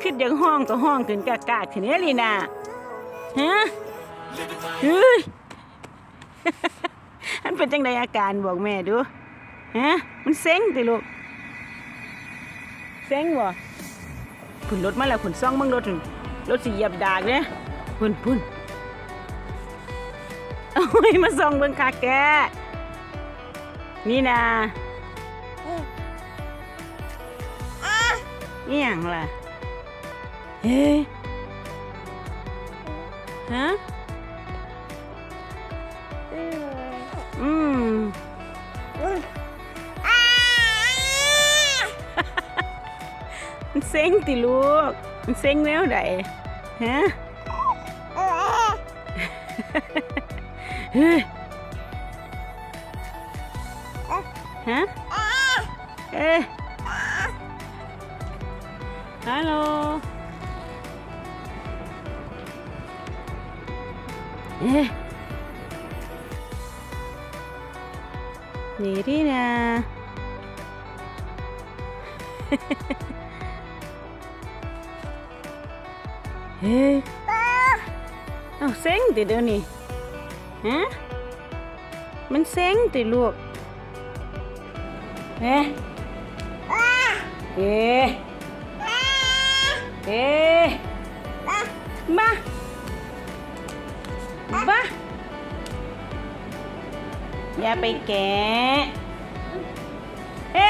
ขึ้นยังห้องก็ห้องขึ้นกากาขึ้นเนี้ยลีน่าฮะเฮ้ยอันเป็นจังใดอาการบอกแม่ดูฮะมันเซ็งติลูกเซ็งบ่พุ่นรถมาแล้วพุ่นซ่องเบิ่งรถพุ่นรถสิเหยียบดากเด้พุ่นพุ่นโอ้ยมาส่องเบิ่งคักแกนี่นะ นี่หยังล่ะ เฮ้ฮะอืมมันเซ็งติลูก มันเซ็งแนวใดฮะเฮ้ยฮะเอ้ยฮัลโหลเอ๊ะ นี่ดีนะเฮ้ยเอาเซ็งติเดี๋ยวนี้ฮะมัน เซ็งติลูกเฮ้เฮ้เฮ้มาบ้าอย่าไปแกะเฮ้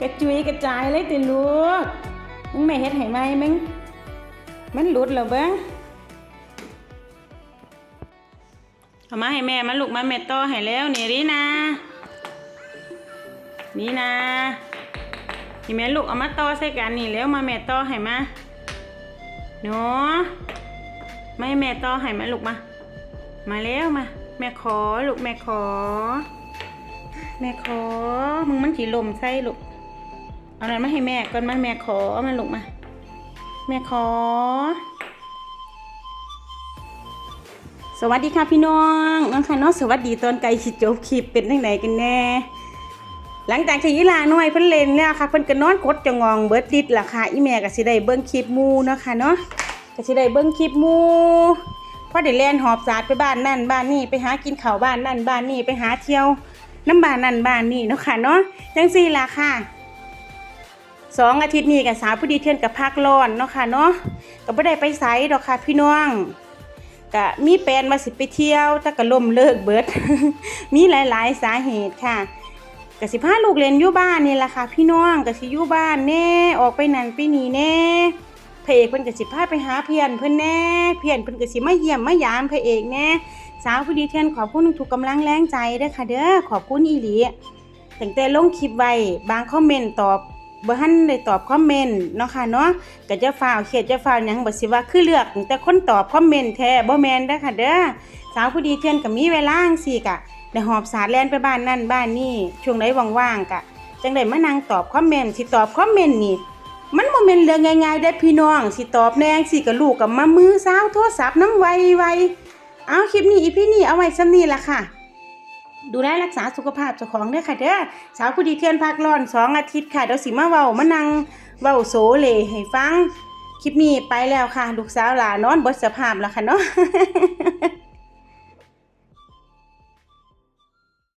กระจุยกระจายเลยติลูกมึงไม่เฮ็ดให้ไหมมึงมันหลุดแล้วเบิ้งเอามาให้แม่มาลูกมาแม่ต่อให้แล้วนี่รีนะนี่นะนี่แม่ลูกเอามาต่อใส่กันนี่แล้วมาแม่ต่อให้มาหนูไม่แม่ต่อให้มาลูกมา มาแล้วมา แม่ขอลูกแม่ขอ แม่ขอมึงมันสีลมใส่ลูก เอานั้นมาให้แม่ก่อนมาแม่ขอเอามาลูกมา แม่ขอ สวัสดีค่ะพี่น้องน้องค่ะเน้องสวัสดีตอนไกลสิจบคลิปเป็นยังไงกันแน่ หลังจากที่ยีลาน้อยเพิ่นเล่นแล้วค่ะเพิ่นก็นอนกดจะงองเบิดดิดล่ะค่ะอีแม่ก็สิได้เบิ่งคลิปมูเนาะค่ะเนาะก็สิได้เบิ่งคลิปมู่พอได้แล่นหอบสาดไปบ้านนั่นบ้านนี่ไปหากินข้าวบ้านนั่นบ้านนี่ไปหาเที่ยวน้ำบ้านนั่นบ้านนี่เนาะค่ะเนาะจังซี่ล่ะค่ะ สองอาทิตย์นี้กับสาวผู้ดีเทือนกับภาคร้อนเนาะค่ะเนาะก็ไม่ได้ไปไสดอกค่ะพี่น้องก็มีแปลนมาสิไปเที่ยว แต่ก็ล่มเลิกเบิด มีหลายๆ สาเหตุค่ะก็สิพาลูกเรียนอยู่บ้านนี่แหละค่ะ พี่น้องก็สิอยู่บ้านแน่ออกไปนั่นไปนี่แน่พระเอกเพิ่นก็สิพาไปหาเพื่อนเพิ่นแน่เพื่อนเพิ่นก็สิมาเยี่ยมมายามพระเอกแน่สาวผู้ดีเทือนขอบคุณทุกกำลังแรงใจเด้อค่ะ เด้อขอบคุณอีหลีตั้งแต่ลงคลิปไว้บางคอมเมนต์ตอบ บ่ทันได้ตอบคอมเมนต์เนาะค่ะเนาะก็จะฟ้าวเขียดจะฟ้าวหยังบ่สิว่าคือเลือก แต่คนตอบคอมเมนต์แท้บ่แม่นเด้อค่ะเด้อสาวผู้ดีเทื่อนก็มีเวลาจังซี่กะได้หอบสาดแล่นไปบ้านนั่นบ้านนี่ช่วงใดว่างๆกะจังได้มานั่งตอบคอมเมนต์สิตอบคอมเมนต์นี่มันบ่แม่นเรื่องง่ายๆเด้พี่น้องสิตอบแนงสิก็ลูกกับมามือสาวโทรศัพท์น้ำไวๆเอาคลิปนี้อีพี่นี่เอาไว้ซ้ำนี้ล่ะค่ะ ดูแลรักษาสุขภาพเจ้าของเด้อค่ะเด้อสาวผู้ดีเทือนพักร้อนสองอาทิตย์ค่ะเดี๋ยวสิมาเว้ามานั่งเว้าโซเลให้ฟังคลิปนี้ไปแล้วค่ะ ลูกสาวหลานอนบดสภาพแล้วค่ะเนาะ